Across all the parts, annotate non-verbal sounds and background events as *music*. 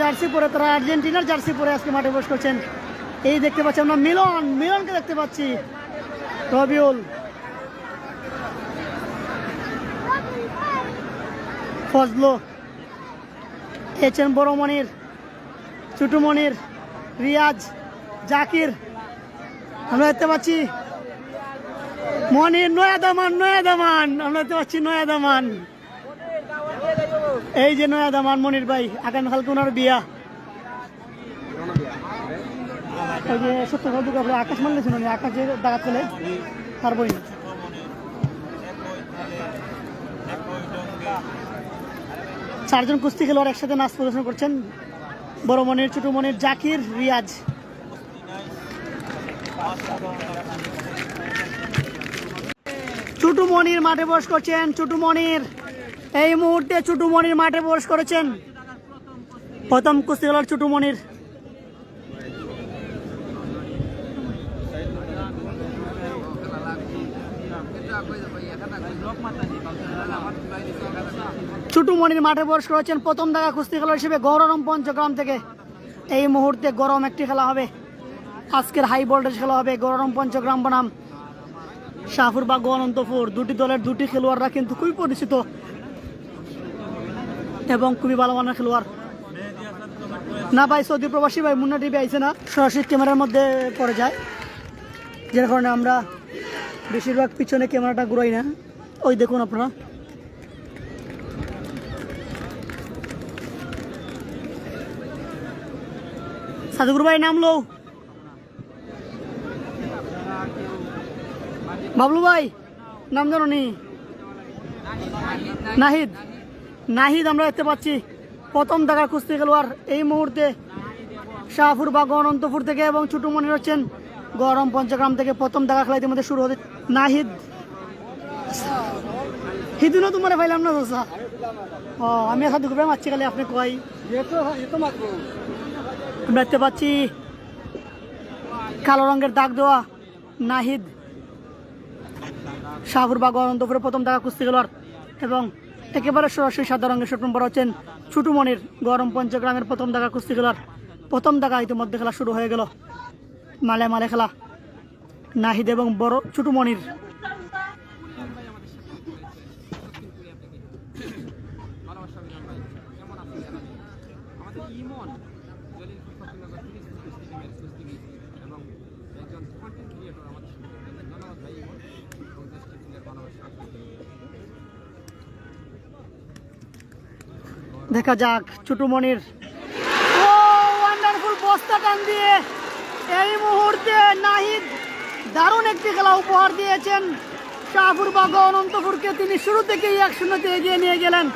Jersey পরে তারা আর্জেন্টিনার জার্সি পরে আজকে মাঠে প্রবেশ করছেন। এই দেখতে পাচ্ছি আমরা মিলন, মিলনকে দেখতে পাচ্ছি। রবিউল। ফজলো। এইচ এম বড়মণির, চুটুমণির, রিয়াজ, জাকির। আমরা দেখতে পাচ্ছি মনির নয়া দামান নয়া দামান আমরা দেখতে পাচ্ছি নয়া দামান এই যে নয়া দামান মনির ভাই আগামীকালকে ওনার বিয়া। আকাশ মানলে শুনুন আকাশ দাঁড়া চলে চারজন কুস্তি খেলোয়াড় একসাথে নাচ প্রদর্শন করছেন, বড় মনির, ছোট মনির, জাকির, রিয়াজ। ছোটু মনির মাঠে বস করছেন, ছোটু মনির। এই মুহূর্তে ছোটু মনির মাঠে প্রবেশ করেছেন প্রথম কুস্তি খেলোয়াড় ছোটু মনির ছোটু মনির মাঠে প্রবেশ করেছেন প্রথম দেখা কুস্তি খেলোয়াড় হিসেবে গৌরম পঞ্চগ্রাম থেকে। এই মুহূর্তে গরম একটি খেলা হবে। আজকের হাই ভোল্টেজ খেলা হবে গৌরম পঞ্চগ্রাম বনাম। শাহপুর বা অনন্তপুর দুটি দলের দুটি খেলোয়াড়রা কিন্তু খুবই পরিচিত। এবং খুবই ভালো মানের খেলোয়াড়। না ভাই, সৌদি প্রবাসী ভাই, মুন্না টিভি আইছে না, সরাসরি ক্যামেরার মধ্যে পড়ে যায়। যার কারণে আমরা বেশিরভাগ পিছনে ক্যামেরাটা ঘুরাই না। ওই দেখুন আপনারা। সাধুগুরু ভাই, নামলো। বাবলু ভাই, নাম জানো নি? নাহিদ। নাহিদ, আমরা দেখতে পাচ্ছি প্রথম দেখার কুস্তি খেলোয়াড় এই মুহূর্তে শাহপুর বা অনন্তপুর থেকে এবং ছোট মনে হচ্ছেন গরম পঞ্চগ্রাম থেকে প্রথম দেখা খেলা ইতিমধ্যে শুরু হতে নাহিদ। হিদিনও তোমার পাইলাম না দোসা ও, আমি সাধু ভাই মারছি খালি আপনি কয়। আমরা দেখতে পাচ্ছি কালো রঙের দাগ দেওয়া নাহিদ। শাহপুর বা অনন্তপুরে প্রথম দেখা কুস্তি খেলোয়াড় এবং একেবারে সরাসরি সাদা রঙের শুট নম্বর হচ্ছেন ছুটুমণির গরম পঞ্চগ্রামের প্রথম দেখা কুস্তি খেলার প্রথম দেখা ইতিমধ্যে খেলা শুরু হয়ে গেল। মালে মালে খেলা। নাহিদ এবং বড় ছুটুমণির দেখা যাক ছুটুমণির ও ওয়ান্ডারফুল বস্তা টান দিয়ে এই মুহূর্তে নাহিদ দারুণ একটি খেলা উপহার দিয়েছেন। শাহপুর বা অনন্তপুরকে তিনি শুরু থেকেই এক শূন্যতে এগিয়ে নিয়ে গেলেন।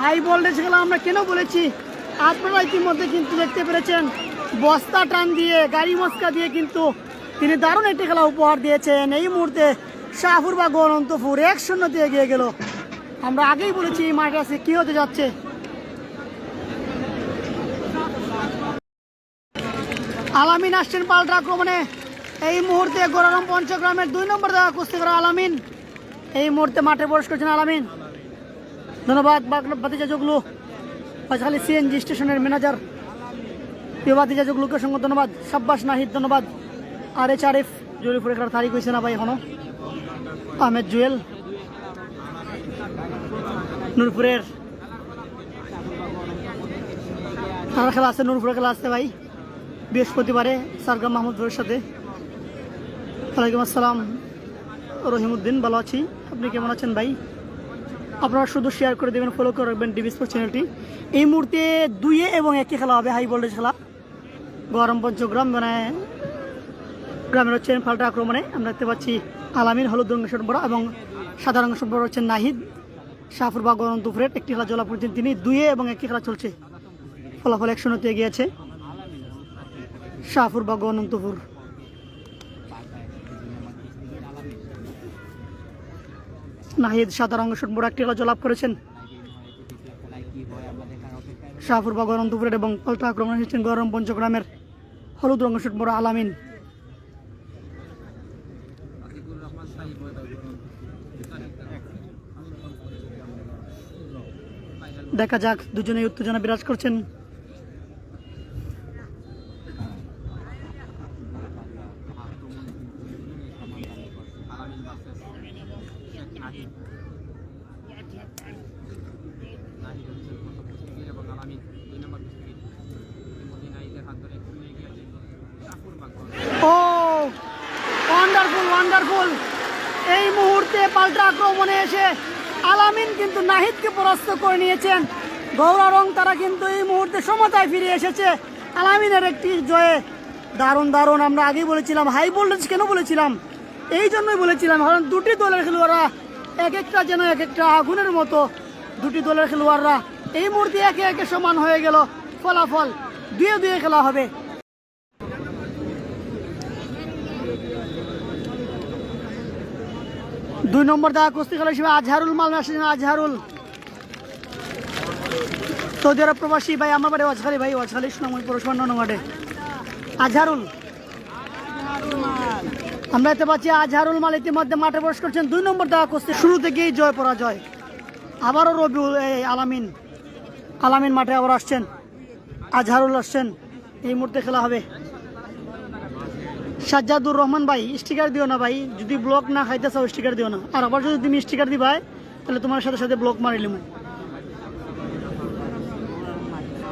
হাই ভোল্টেজ খেলা আমরা কেন বলেছি? আপনারা ইতিমধ্যে কিন্তু দেখতে পেরেছেন, বস্তা টান দিয়ে, গাড়ি মস্কা দিয়ে কিন্তু তিনি দারুণ একটি খেলা উপহার দিয়েছেন। এই মুহূর্তে শাহপুর বা অনন্তপুর এক শূন্যতে এগিয়ে গেল। আমরা আগেই বলেছি এই মাঠে আছে কি হতে যাচ্ছে? আলামিন আসছেন পাল্টা আক্রমণে। এই মুহূর্তে গোরারাম পঞ্চগ্রামের দুই নম্বর দেওয়া কুস্তি করা আলামিন। এই মুহূর্তে মাঠে প্রবেশ করছেন আলামিন। ধন্যবাদ বাতিজা জগলু। খালি সিএনজি স্টেশনের ম্যানেজার। বাতিজা জগলুকে সঙ্গে ধন্যবাদ, সাব্বাস নাহিদ ধন্যবাদ। আর এইচ আরিফ জরিপুরে খেলার তারিখ হয়েছে না ভাই এখনও? আহমেদ জুয়েল। নূরপুরের খেলা আছে? নূরপুরের খেলা আছে ভাই। বৃহস্পতিবারে সারগাম মাহমুদপুরের সাথে। ওয়ালাইকুম আসসালাম। রহিমউদ্দিন, ভালো আছি। আপনি কেমন আছেন ভাই? আপনারা শুধু শেয়ার করে দেবেন ফলো করে রাখবেন ডিবি স্পোর্টস চ্যানেলটি এই মুহূর্তে দুইয়ে এবং একই খেলা হবে হাই ভোল্টেজ খেলা। গরম পঞ্চগ্রাম মানে গ্রামের হচ্ছেন পাল্টা আক্রমণে আমরা দেখতে পাচ্ছি আলামিন হলুদ রঙের বড় এবং সাদা রঙের বড় হচ্ছেন নাহিদ। শাহপুর বা গরম দুপুরের একটি খেলা জলা পড়ছেন তিনি। দুইয়ে এবং একই খেলা চলছে। ফলাফল এক শূন্যতে এগিয়েছে শাহপুর বা অনন্তপুর নাহিদ সাদা রঙের বড় একটি খেলা জলাপ করেছেন। শাহপুর বা অনন্তপুরের এবং পাল্টা আক্রমণ এসেছেন গরম পঞ্চগ্রামের হলুদ রঙের শুট বড় আলামিন। দেখা যাক, দুজনেই উত্তেজনা বিরাজ করছেন আলামিন ভার্সেস শেখ নাহিদ নাহিদ হচ্ছে প্রথম আলামিন দুই নম্বর ও ওয়ান্ডারফুল ওয়ান্ডারফুল এই মুহূর্তে পাল্টা আক্রমণে এসে আলামিন কিন্তু নাহিদকে পরাস্ত করে নিয়েছেন। গৌরা রং তারা কিন্তু এই মুহূর্তে সমতায় ফিরে এসেছে। আলামিনের একটি জয়ে দারুণ দারুণ। আমরা আগেই বলেছিলাম হাই ভোল্টেজ কেন বলেছিলাম? এই জন্যই বলেছিলাম, কারণ দুটি দলের খেলোয়াড়রা এক একটা যেন এক একটা আগুনের মতো দুটি দলের খেলোয়াড়রা এই মূর্তি একে একে সমান হয়ে গেল ফলাফল। দুয়ে দুয়ে খেলা হবে। দুই নম্বর দেখা কুস্তি খেলা হিসেবে আজহারুল মাল আসছেন আজহারুল। সৌদি আরব প্রবাসী ভাই, আমার বাড়ি ওয়াজখালি ভাই, ওয়াজখালি সুনাময় পৌরসভা ননমাটে আজহারুল। আমরা এতে পাচ্ছি আজহারুল মাল ইতিমধ্যে মাঠে প্রবেশ করছেন। দুই নম্বর দেখা কুস্তি শুরু থেকেই জয় পরাজয়। আবারও রবিউল আলামিন। আলামিন মাঠে আবার আসছেন। আজহারুল আসছেন। এই মুহূর্তে খেলা হবে। সাজ্জাদুর রহমান ভাই স্টিকার দিও না ভাই। যদি ব্লক না খাইতে চাও স্টিকার দিও না। আর আবার যদি তুমি স্টিকার দিবা তাহলে তোমার সাথে সাথে ব্লক মারিলিম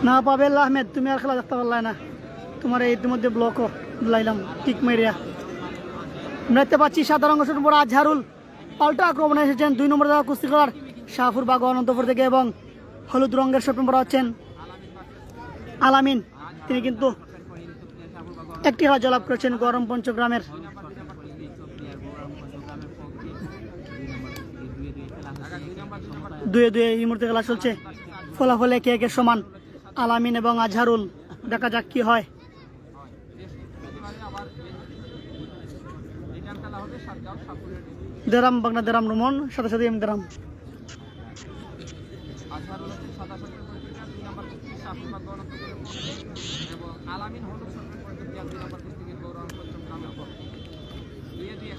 না পাবে আহমেদ, তুমি আর খেলা দেখতে পারলাই না। তোমার ইতিমধ্যে ব্লকও লাইলাম টিক মেরিয়া দেখতে পাচ্ছি রঙ শুট বড় আজহারুল। পাল্টা আক্রমণে এসেছেন দুই নম্বর জায়গা কুস্তি খেলার শাহপুর বাগ অনন্তপুর থেকে এবং হলুদ রঙের শট নম্বর হচ্ছেন আলামিন। তিনি কিন্তু একটি খেলা জলাপ করেছেন গরম পঞ্চগ্রামের। দুয়ে দুয়ে এই মুহূর্তে খেলা চলছে। ফলাফলে একে একে সমান? আলামিন এবং আজহারুল। দেখা যাক কি হয়। দেরাম বাগনা দেরাম রুমন, সাথে সাথে এম দেরাম আজহারুল হচ্ছে সাদা শটের পরিচিত দুই নম্বর কুস্তিগির শাকুর বাগর অনন্তপুরের এবং আলামিন হলুদ শটের পরিচিত দুই নম্বর কুস্তিগির গৌরব পঞ্চম গ্রামের দুয়ে দুয়ে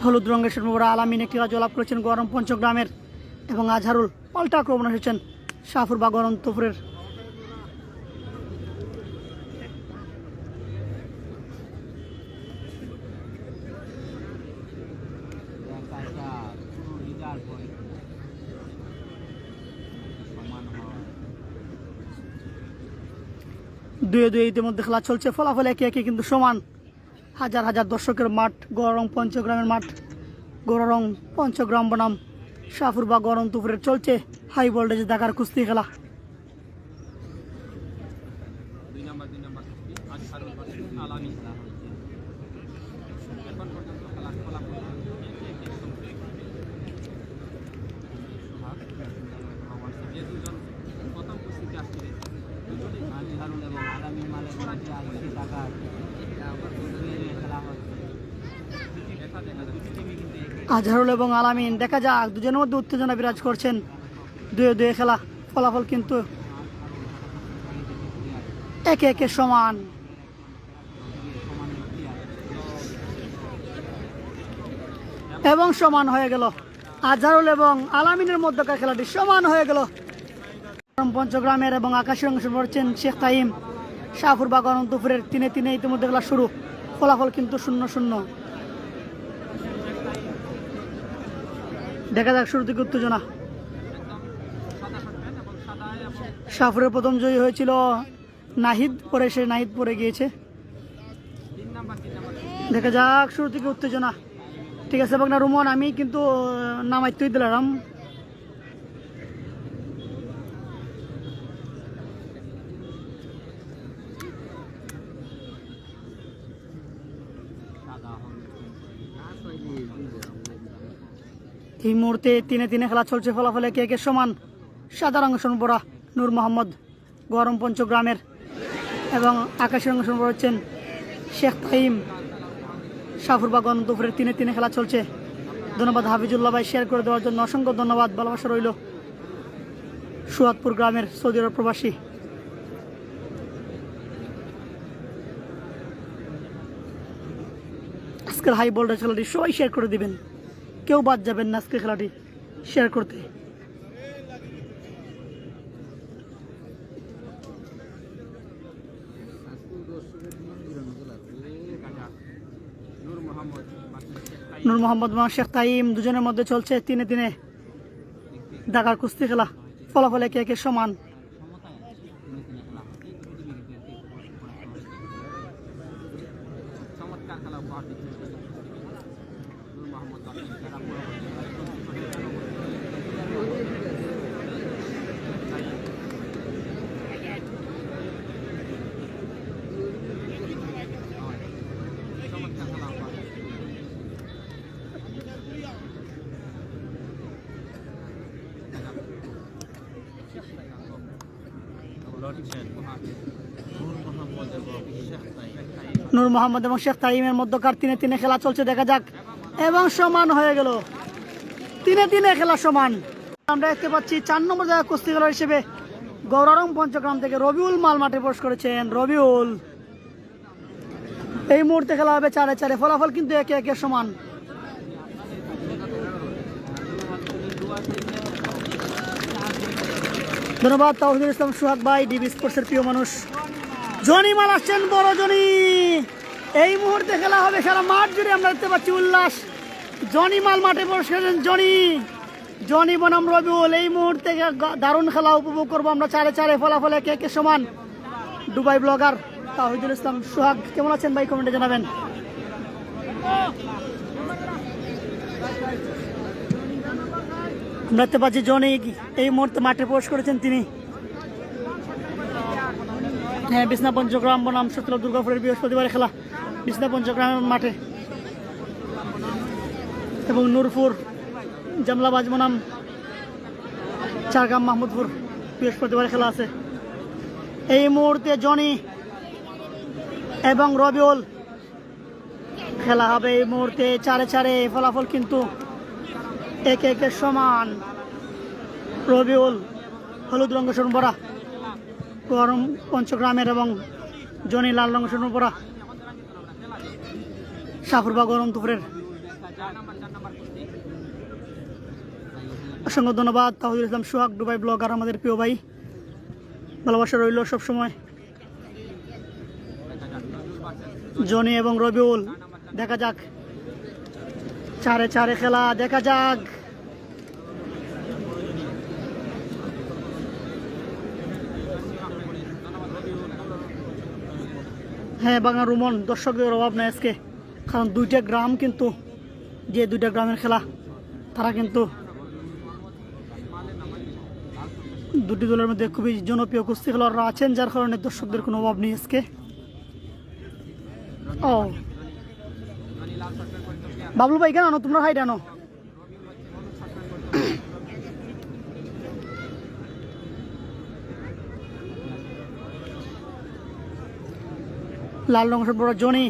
হলুদ রঙের সর্বরা আলামিন একটি রাজ্য লাভ করেছেন গরম পঞ্চগ্রামের এবং আজহারুল পাল্টা আক্রমণ এসেছেন শাহপুর গরম অনন্তপুরের দুয়ে দুয়ে ইতিমধ্যে খেলা চলছে। ফলাফল একে একে কিন্তু সমান। হাজার হাজার দর্শকের মাঠ, গৌরং পঞ্চগ্রামের মাঠ, গৌরং পঞ্চগ্রাম বনাম, শাহপুর বা গরম তুপুরের চলছে হাই ভোল্টেজে দেখার কুস্তি খেলা দুই নম্বর দুই নম্বর কুস্তি আজহারুল ভার্সেস আলামিন এখন পর্যন্ত খেলার ফলাফল একে একে চলছে। যে দুজন প্রথম কুস্তিতে আসছিলেন দুজনেই আজহারুল এবং আলামিন মালের মধ্যে আশি টাকার দুয়ে খেলা হচ্ছে দেখা দেখা যাচ্ছে টিমই কিন্তু একে আজহারুল এবং আলামিন। দেখা যাক, দুজনের মধ্যে উত্তেজনা বিরাজ করছেন। দুয়ে দুয়ে খেলা, ফলাফল কিন্তু একে একে সমান। এবং সমান হয়ে গেল। আজহারুল এবং আলামিনের মধ্যকার খেলাটি সমান হয়ে গেল। পঞ্চগ্রামের এবং আকাশের অংশ পড়ছেন শেখ তাইম। শাহপুর বাগ অনন্তপুরের তিনে তিনে ইতিমধ্যে খেলা শুরু। ফলাফল কিন্তু শূন্য শূন্য। দেখা যাক, শুরু থেকে উত্তেজনা। শাহপুরের প্রথম জয়ী হয়েছিল নাহিদ, পরে সে নাহিদ পরে গিয়েছে। দেখা যাক, শুরু থেকে উত্তেজনা। ঠিক আছে রুমন, আমি কিন্তু নামাইতেই দিলাম। এই মুহূর্তে তিনে তিনে খেলা চলছে, ফলাফলে কে কে সমান? সাদা রঙ সোনপরা নূর মোহাম্মদ, গরম পঞ্চগ্রামের এবং আকাশের রঙ সোনপরা হচ্ছেন শেখ তাইম। শাহপুরবাগ দুপুরের তিনে তিনে খেলা চলছে। ধন্যবাদ হাফিজুল্লাহ ভাই শেয়ার করে দেওয়ার জন্য অসংখ্য ধন্যবাদ, ভালোবাসা রইল সুয়াদপুর গ্রামের সৌদি আরব প্রবাসী। আজকের হাই ভোল্টেজ খেলাটি সবাই শেয়ার করে দিবেন। কেউ বাদ যাবেন না আজকে খেলাটি শেয়ার করতে। নূর মোহাম্মদ মা শেখ তাইম দুজনের মধ্যে চলছে তিনে তিনে। দাগার কুস্তি খেলা। ফলাফলে কে কে সমান। নূর মোহাম্মদ এবং শেখ তাইমের মধ্যকার তিনে তিনে খেলা চলছে, দেখা যাক। এবং সমান হয়ে গেল। তিনে তিনে খেলা সমান। আমরা দেখতে পাচ্ছি চার নম্বর জায়গা কুস্তি খেলার হিসেবে গৌরারম পঞ্চগ্রাম থেকে রবিউল মাল মাঠে প্রবেশ করেছেন রবিউল। এই মুহূর্তে খেলা হবে চারে চারে, ফলাফল কিন্তু একে একে সমান। ধন্যবাদ তাহিদুল ইসলাম সুহাগ ভাই, ডিবি স্পোর্টসের প্রিয় মানুষ। জনি মাল আসছেন, বড় জনি। এই মুহূর্তে খেলা হবে সারা মাঠ জুড়ে আমরা দেখতে পাচ্ছি উল্লাস। জনি মাল মাঠে বসেছেন জনি। জনি, বনাম রবিউল, এই মুহূর্তে দারুণ খেলা উপভোগ করব আমরা চারে চারে, ফলাফলে কে কে সমান? দুবাই ব্লগার তাহিদুল ইসলাম সুহাগ, কেমন আছেন ভাই? কমেন্টে জানাবেন। আমরা দেখতে পাচ্ছি জনি, এই মুহূর্তে মাঠে প্রবেশ করেছেন তিনি। হ্যাঁ পঞ্চগ্রাম, বনাম সত্যলা দুর্গাপুরের বৃহস্পতিবারে খেলা। বিছনা পঞ্চগ্রামের মাঠে। এবং নূরপুর জামলাবাজ বনাম চারগাম মাহমুদপুর বৃহস্পতিবার খেলা আছে। এই মুহূর্তে জনি এবং রবিউল খেলা হবে এই মুহূর্তে চারে চারে ফলাফল কিন্তু একে একে সমান। রবিউল, হলুদ রঙ গরম পঞ্চগ্রামের এবং জনি লাল রঙ সরবরা সাফরবা গরম দুপুরের অসংখ্য ধন্যবাদ, তাহিদুল ইসলাম সোহাগ, দুবাই ব্লগার, আমাদের প্রিয় ভাই। ভালোবাসা রইল সবসময়। জনি এবং রবিউল, দেখা যাক। চারে চারে খেলা, দেখা যাক। হ্যাঁ বাংলা রুমন, দর্শকদের অভাব নেই আজকে। কারণ দুইটা গ্রাম কিন্তু, যে দুইটা গ্রামের খেলা, তারা কিন্তু দুটি দলের মধ্যে খুবই জনপ্রিয় কুস্তি খেলোয়াড়রা আছেন, যার কারণে দর্শকদের কোনো অভাব নেই আজকে। ও। বাবলু ভাই, কেন তোমরা হাইট আনো। লাল রঙের বড় জনি।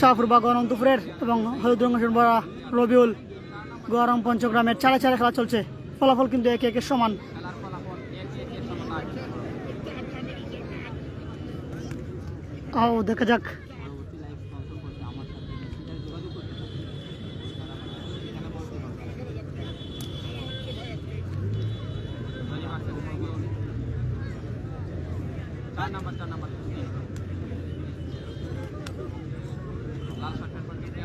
শাহপুর বা গরম দুপুরের এবং হলুদ রঙের বড়া রবিউল গরম পঞ্চগ্রামের চারে চারে খেলা চলছে। ফলাফল কিন্তু একে একে সমান খেলার একে একে সমান। আও, দেখা যাক পরবর্তী লাইভ স্পন্সর করছে আমার সাথে সেটা যোগাযোগ করতে পারে এখানে বলতে পারবে চার নাম্বার চার নাম্বার লাল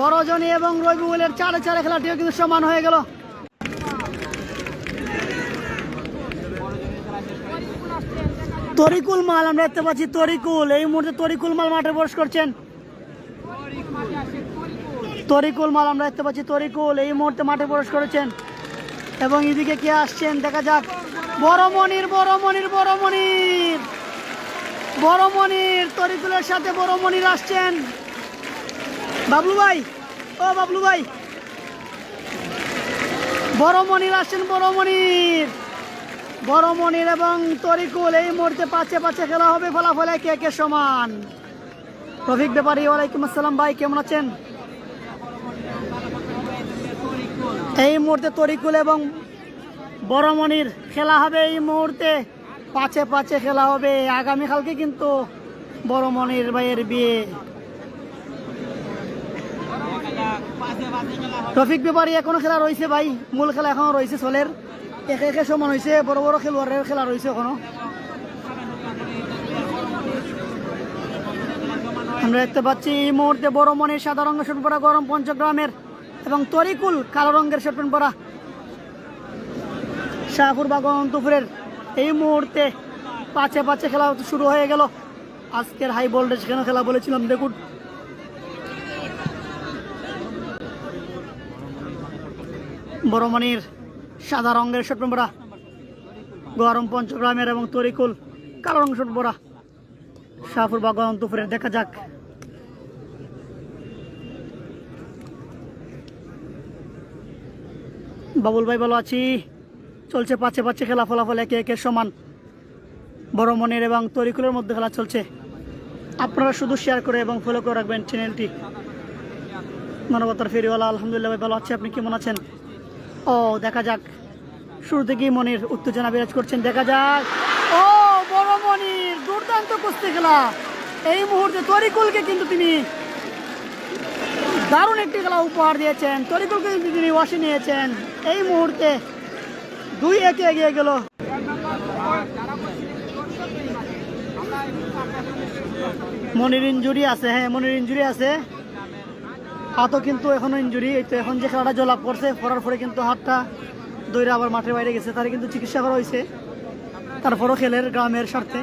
বড় জনি এবং রবিউলের চারে চারে খেলাটিও কিন্তু সমান হয়ে গেল। তরিকুল মাল, আমরা দেখতে পাচ্ছি তরিকুল। এই মুহূর্তে তরিকুল মাল মাঠে প্রবেশ করছেন। তরিকুল মাল, আমরা দেখতে পাচ্ছি তরিকুল। এই মুহূর্তে মাঠে প্রবেশ করেছেন। এবং এদিকে কে আসছেন? দেখা যাক। বড় মনির বড় মনির বড় মনির বড় মনির তরিকুলের সাথে বড় মনির আসছেন। বাবলু ভাই, ও বাবলু ভাই। বড় মনির আসছেন বড় মনির বড় মনির এবং তরিকুল এই মুহূর্তে পাঁচে পাঁচে খেলা হবে, ফলাফলে কে কে সমান। রফিক ব্যাপারী, ওয়ালাইকুম আসসালাম ভাই, কেমন আছেন? এই মুহূর্তে তরিকুল এবং বড়মণির খেলা হবে, এই মুহূর্তে পাঁচে পাঁচে খেলা হবে। আগামীকালকে কিন্তু বড়মণির ভাইয়ের বিয়ে। রফিক ব্যাপারী এখনও খেলা রয়েছে ভাই, মূল খেলা এখনও রয়েছে সোলের। একে একে সমান হয়েছে, বড় বড় খেলোয়াড়ের খেলা রয়েছে এখনও। আমরা দেখতে পাচ্ছি এই মুহূর্তে বড় মনের সাদা রঙের শর্ট পরা গরম পঞ্চগ্রামের এবং তরিকুল কালো রঙের শর্ট প্যান্ট পরা শাহপুর বা গণতপুরের এই মুহূর্তে পাঁচে পাঁচে খেলা শুরু হয়ে গেল। আজকের হাই ভোল্টেজ কেন খেলা বলেছিলাম দেখুন। বড়মণির সাদা রঙের শর্ট প্যান্ট গরম পঞ্চগ্রামের এবং তরিকুল কালো শর্ট পরা শাহপুর বা গণতপুরের দেখা যাক। বাবুল ভাই ভালো আছি। চলছে পাচ্ছে পাচ্ছে খেলা, ফলাফল একে একে সমান। বড় মনের এবং তরিকুলের মধ্যে খেলা চলছে। আপনারা শুধু শেয়ার করে এবং ফলো করে রাখবেন চ্যানেলটি মানবতার ফেরিওয়ালা, আলহামদুলিল্লাহ ভাই ভালো আছে। আপনি কেমন আছেন? ও, দেখা যাক। শুরু থেকেই মনির উত্তেজনা বিরাজ করছেন, দেখা যাক। ও, বড় মনির, দুর্দান্ত কুস্তি খেলা। এই মুহূর্তে তরিকুলকে কিন্তু তিনি দারুণ একটি খেলা উপহার দিয়েছেন। তরিকুলকে কিন্তু তিনি ওয়াশে নিয়েছেন। এই মুহূর্তে দুই একে এগিয়ে গেল। মনির ইঞ্জুরি আছে হ্যাঁ মনির ইঞ্জুরি আছে। হাতও কিন্তু এখনও ইঞ্জুরি এই তো এখন যে খেলাটা জলাপ করছে, পড়ার পরে কিন্তু হাতটা দৈরা আবার মাঠের বাইরে গেছে তার কিন্তু চিকিৎসা করা হয়েছে। তারপরও খেলের গ্রামের স্বার্থে।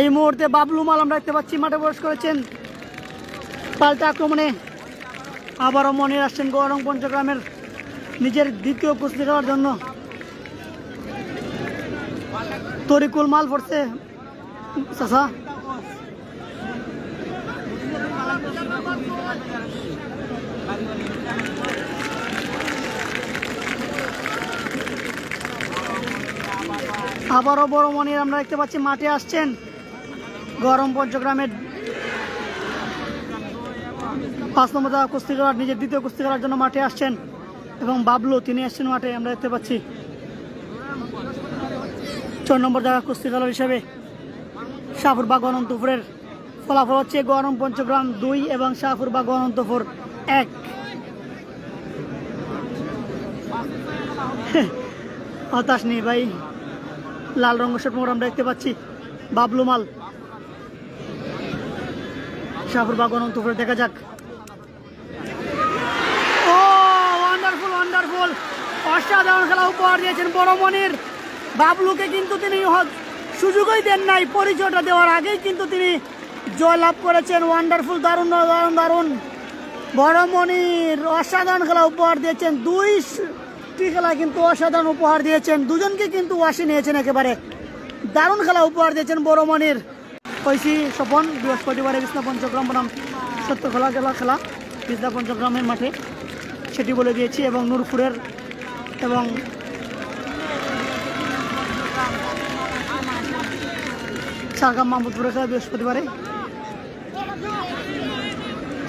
এই মুহূর্তে বাবলু মাল আমরা দেখতে পাচ্ছি, মাঠে প্রবেশ করেছেন। পাল্টা আক্রমণে আবারও মনে আসছেন গৌরং পঞ্চগ্রামের নিজের দ্বিতীয় কুস্তি খেলার জন্য। তরিকুল মাল পড়ছে আবারও বড় মনির, আমরা দেখতে পাচ্ছি মাঠে আসছেন গরম পঞ্চগ্রামের পাঁচ নম্বর জায়গা কুস্তি করার নিজের দ্বিতীয় কুস্তি করার জন্য মাঠে আসছেন এবং বাবলু, তিনি আসছেন মাঠে, আমরা দেখতে পাচ্ছি। চার নম্বর জায়গা কুস্তি খেলার হিসেবে শাহপুর বা গণন্তপুরের ফলাফল হচ্ছে গরম পঞ্চগ্রাম দুই এবং শাহপুর বা গণন্তপুর এক। হতাশ নেই ভাই। লাল রঙের শট মোড় আমরা দেখতে পাচ্ছি। বাবলু মাল। শাহপুর বা গণন্তপুরে দেখা যাক। ও অসাধারণ খেলা উপহার দিয়েছেন বড় মনির। বাবলুকে কিন্তু তিনি সুযোগই দেন নাই, পরিচয়টা দেওয়ার আগেই কিন্তু তিনি জয় লাভ করেছেন। ওয়ান্ডারফুল দারুণ দারুণ দারুণ। বড়মণির অসাধারণ খেলা উপহার দিয়েছেন। দুইটি খেলা কিন্তু অসাধারণ উপহার দিয়েছেন। দুজনকে কিন্তু ওয়াশি নিয়েছেন একেবারে। দারুণ খেলা উপহার দিয়েছেন বড় মনির ঐশী স্বপন, বৃহস্পতিবারে বিষ্ণা পঞ্চগ্রাম বনাম। সত্য খেলা খেলা খেলা। বিষ্ণা পঞ্চগ্রামের মাঠে সেটি বলে দিয়েছি এবং নূরপুরের এবং মাহমুদপুরের খেলা বৃহস্পতিবারে।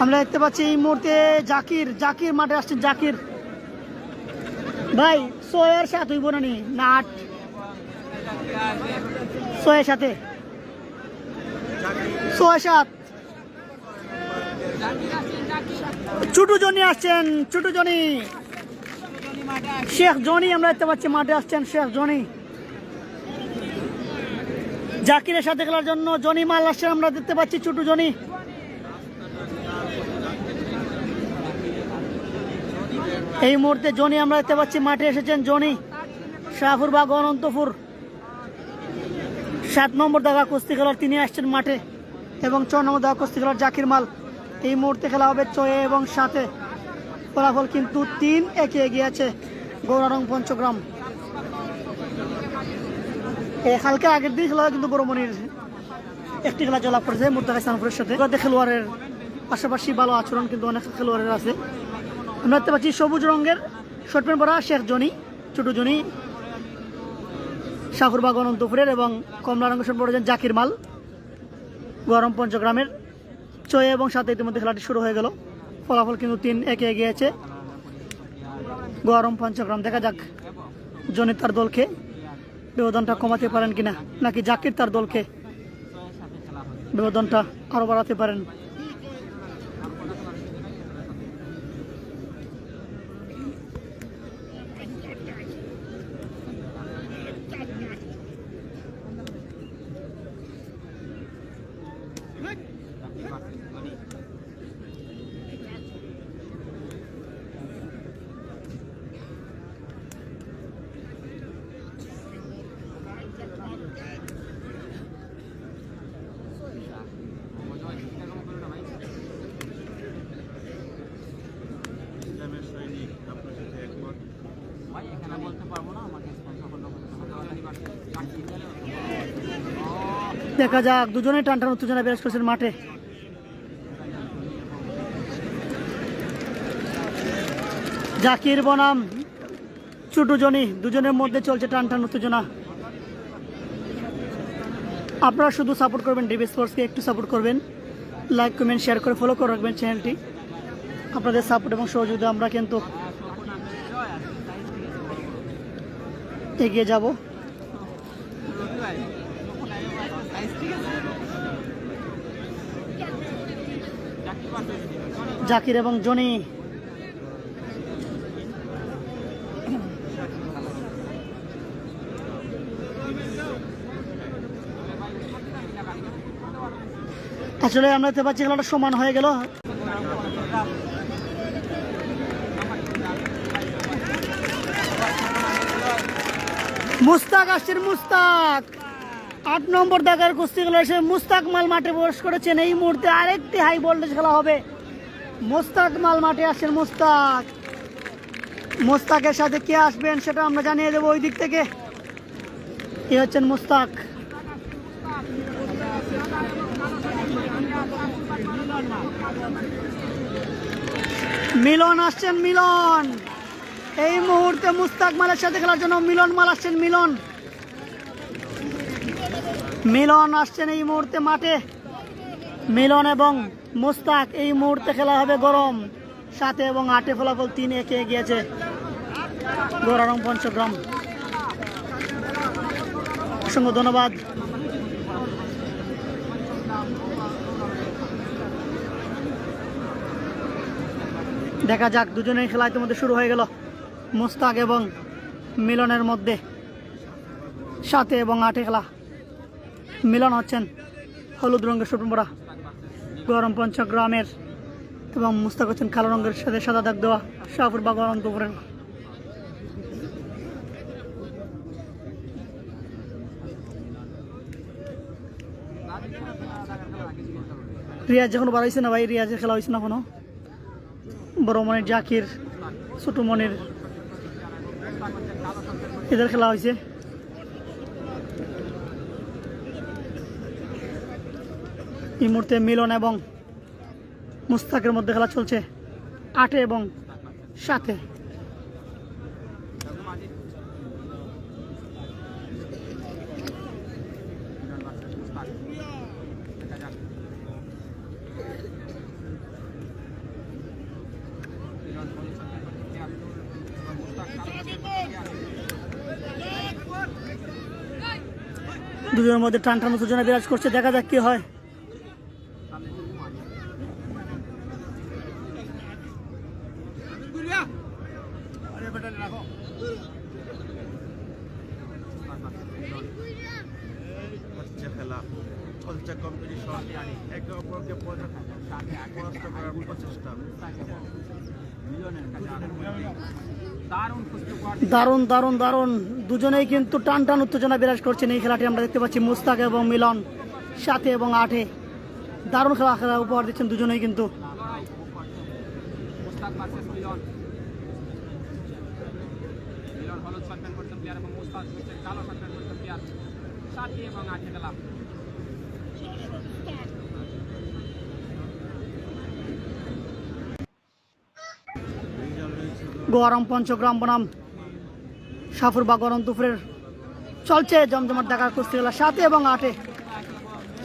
আমরা দেখতে পাচ্ছি এই মুহূর্তে জাকির জাকির মাঠে আসছে জাকির। ভাই ছয়ের সাত হইব না নি? না, আট। ছয়ের সাথে। ছয় সাত ছুটু জনি আসছেন, ছুটু জনি। শেখ জনি আমরা দেখতে পাচ্ছি মাঠে আসছেন, শেখ জনি। জাকিরের সাথে খেলার জন্য জনি মাল আসছেন আমরা দেখতে পাচ্ছি ছুটু জনি। এই মুহূর্তে জনি, আমরা দেখতে পাচ্ছি মাঠে এসেছেন জনি। শাহপুর বা অনন্তপুর। সাত নম্বর দাগা কুস্তি খেলার তিনি আসছেন মাঠে এবং ছ নম্বর দাগা কুস্তি খেলার জাকির মাল। এই মুহূর্তে খেলা হবে ছয়ে এবং সাতে। ফলাফল কিন্তু তিন একে এগিয়ে আছে গৌরারং পঞ্চগ্রাম। হালকা আগের দিন খেলা কিন্তু বড়মনির একটি খেলা জলাপ করেছে মুর্তাকা ইসলামপুরের সাথে। খেলোয়াড়ের পাশাপাশি ভালো আচরণ কিন্তু অনেক খেলোয়াড়ের আছে। আমরা দেখতে পাচ্ছি সবুজ রঙের, শর্ট প্যান্ট পরা শেখ জনি, ছোট জনি শাহরবাগ অনন্তপুরের এবং কমলা রঙের শর্ট পরেছেন জাকির মাল, গরম পঞ্চগ্রামের। ছয় এবং সাথে ইতিমধ্যে খেলাটি শুরু হয়ে গেল। ফলাফল কিন্তু তিন একে এগিয়েছে গরম পঞ্চগ্রাম, দেখা যাক জনি তার দলকে ব্যবধানটা কমাতে পারেন কিনা? নাকি জাকির তার দলকে ব্যবধানটা আরও বাড়াতে পারেন? দেখা যাক, দুজনে টানটান উত্তেজনা বিরাজ করছেন মাঠে। জাকির বনাম, ছোট জনি, দুজনের মধ্যে চলছে টানটান উত্তেজনা। আপনারা শুধু সাপোর্ট করবেন ডিবি স্পোর্টসকে একটু সাপোর্ট করবেন। লাইক কমেন্ট শেয়ার করে ফলো করে রাখবেন চ্যানেলটি আপনাদের সাপোর্ট এবং সহযোগিতা আমরা কিন্তু এগিয়ে যাব। জাকির এবং জনি। আসলে আমরা দেখতে পাচ্ছি খেলাটা সমান হয়ে গেল। মুস্তাক আসছেন মুস্তাক। আট নম্বর দেখার কুস্তি খেলা এসে মুস্তাক মাল মাঠে প্রবেশ করেছেন। এই মুহূর্তে আরেকটি হাই ভোল্টেজ খেলা হবে। মুস্তাক মাল মাঠে আসছেন মুস্তাক। মুস্তাকের সাথে কে আসবেন সেটা আমরা জানিয়ে দেবো ওই দিক থেকে। কে হচ্ছেন মুস্তাক। মিলন আসছেন, মিলন। এই মুহূর্তে মুস্তাক মালের সাথে খেলার জন্য মিলন মাল আসছেন, মিলন। মিলন আসছেন এই মুহূর্তে মাঠে। মিলন এবং মুস্তাক, এই মুহূর্তে খেলা হবে গরম। সাথে এবং আটে ফলাফল তিন একে গিয়েছে গরম পঞ্চগ্রাম। অসংখ্য ধন্যবাদ। দেখা যাক দুজনের খেলা ইতিমধ্যে শুরু হয়ে গেল। মুস্তাক এবং মিলনের মধ্যে সাথে এবং আটে খেলা। মিলন হচ্ছেন হলুদ রঙের সুটমরা গরম পঞ্চগ্রামের এবং মুস্তাক হচ্ছেন কালো রঙের সাথে সাদা দাগ দেওয়া শাহপুর বা গরম দুপুরের রিয়াজ যখন বাড়াইছে না ভাই, রিয়াজের খেলা হয়েছে না কোনো বড় মনির জাকির, ছোট মনির, এদের খেলা হয়েছে এই মুহূর্তে মিলন এবং মুস্তাকের মধ্যে খেলা চলছে আটে এবং সাথে দুজনের মধ্যে টান টান উত্তেজনা বিরাজ করছে। দেখা যাক কি হয়। চলছে কম্পিটিশন একে অপরকে পরাস্ত করার প্রচেষ্টা দারুণ দারুণ দারুণ দারুণ। দুজনেই কিন্তু টান টান উত্তেজনা বিরাজ করছেন এই খেলাটি। আমরা দেখতে পাচ্ছি মুস্তাক এবং মিলন সাথে এবং আটে। দারুণ খেলা খেলা উপহার দিচ্ছেন দুজনেই কিন্তু। মুস্তাক ভার্সেস মিলন। মিলন হলুদ শার্ট প্যান্ট পরছেন প্লেয়ার এবং মুস্তাক কালো শার্ট প্যান্ট পরছেন প্লেয়ার। সাথী এবং আটে খেলা। গরম পঞ্চগ্রাম বনাম। সাফুর বা গরম দুপুরের চলছে, জমজমাট দেখার কুস্তি খেলা সাথে এবং আটে।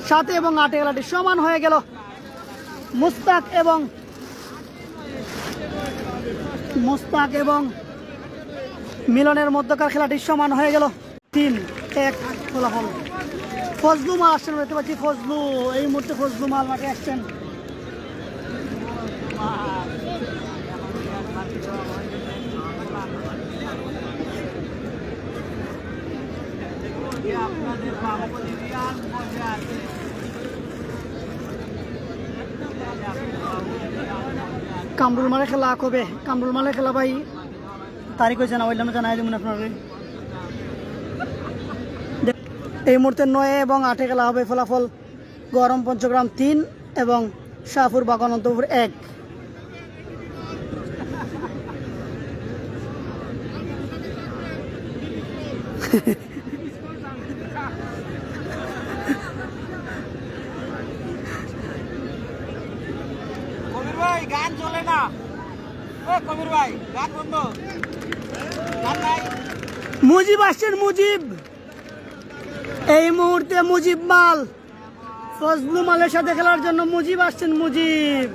সাথে এবং আটে খেলাটি সমান হয়ে গেল। মুস্তাক এবং মুস্তাক এবং মিলনের মধ্যকার খেলাটি সমান হয়ে গেল। তিন, এক, ফলাফল। ফজলু মাল আসছেন, দেখতে পাচ্ছি ফজলু। এই মুহূর্তে ফজলু মাল মাঠে আসছেন আপনাদের বাহুবলী রিয়াজ মজা আছে কামরুল মালে খেলা কবে? কামরুল মালে খেলা ভাই তারিখ হয়েছে না ওইলাম জানাই দেবেন আপনাকে। এই মুহূর্তে নয় এবং আটে খেলা হবে ফলাফল গরম পঞ্চগ্রাম তিন এবং শাহপুর বাগান অন্তপুর এক। কবির *laughs* ভাই গান চলে না ও কবির ভাই গান বন্ধ গান নাই মুজিব আসছেন, মুজিব। এই মুহূর্তে মুজিব মাল। ফজলু মালের সাথে খেলার জন্য মুজিব আসছেন, মুজিব।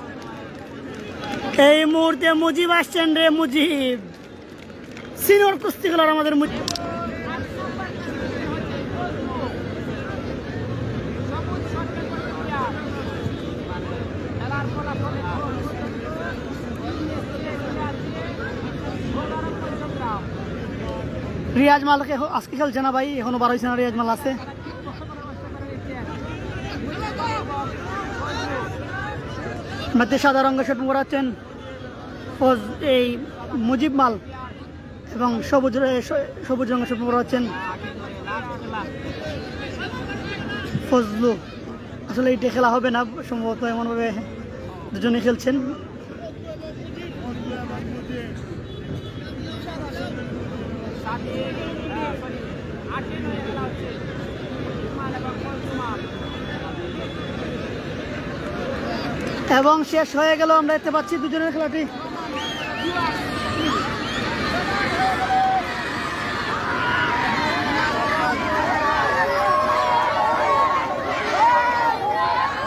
এই মুহূর্তে মুজিব আসছেন রে, মুজিব। সিনিয়র কুস্তি খেলার আমাদের মুজিব। রিয়াজ মালকে আজকে খেলছে না ভাই এখনও বার হয়েছে না রিয়াজ মাল আছে। মধ্যে সাদা রঙের শুটিং করাচ্ছেন এই মুজিব মাল এবং সবুজ সবুজ রঙের শুটিং করাচ্ছেন ফজলু, আসলে এইটা খেলা হবে না, সম্ভবত এমনভাবে দুজনে খেলছেন। এবং শেষ হয়ে গেল, আমরা দেখতে পাচ্ছি দুজনের খেলাটি।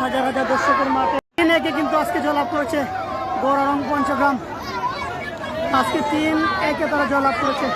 হাজার হাজার দর্শকের মাঠে। তিন একে কিন্তু আজকে জয়লাভ করেছে গৌরারং পঞ্চগ্রাম। আজকে তিন একে তারা জয়লাভ করেছে।